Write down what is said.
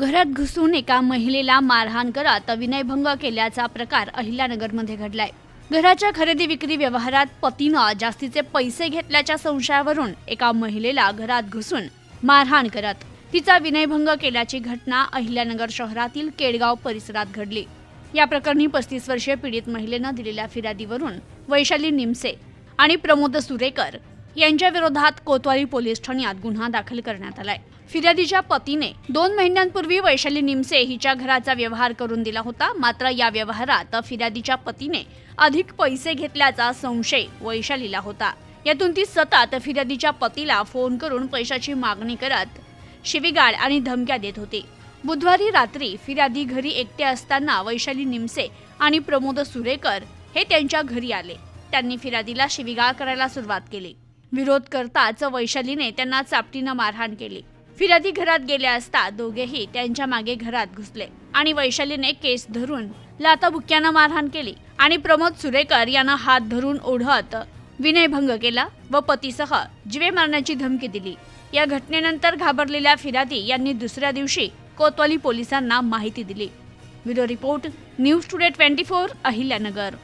घरात घुसून एका महिलेला मारहाण करत विनयभंग केल्याचा प्रकार अहिल्यानगरमध्ये घडलाय. घराच्या खरेदी विक्री व्यवहारात पतीनं जास्तीचे पैसे घेतल्याच्या संशयावरून एका महिलेला घरात घुसून मारहाण करत तिचा विनयभंग केल्याची घटना अहिल्यानगर शहरातील केडगाव परिसरात घडली. या प्रकरणी पस्तीस वर्षीय पीडित महिलेनं दिलेल्या फिर्यादीवरून वैशाली निमसे आणि प्रमोद सुरेकर यांच्या विरोधात कोतवाली पोलीस ठाण्यात गुन्हा दाखल करण्यात आलाय. फिर्यादीच्या पतीने दोन महिन्यांपूर्वी वैशाली निमसे हिच्या घराचा व्यवहार करून दिला होता. मात्र या व्यवहारात फिर्यादीच्या पतीने अधिक पैसे घेतल्याचा संशय वैशालीला होता. यातून ती सतत फिर्यादीच्या पतीला फोन करून पैशाची मागणी करत शिवीगाळ आणि धमक्या देत होती. बुधवारी रात्री फिर्यादी घरी एकटे असताना वैशाली निमसे आणि प्रमोद सुरेकर हे त्यांच्या घरी आले. त्यांनी फिर्यादीला शिवीगाळ करायला सुरुवात केली. विरोध करताच वैशालीने त्यांना चापटीनं मारहाण केली. फिर्यादी घरात गेले असता दोघेही त्यांच्या मागे घरात घुसले आणि वैशालीने केस धरून लाताबुक्यानं मारहाण केली आणि प्रमोद सुरेकर यांना हात धरून ओढत विनयभंग केला व पतीसह जीवे मारण्याची धमकी दिली. या घटनेनंतर घाबरलेल्या फिर्यादी यांनी दुसऱ्या दिवशी कोतवाली पोलिसांना माहिती दिली. Bureau report news today twenty four Ahilyanagar.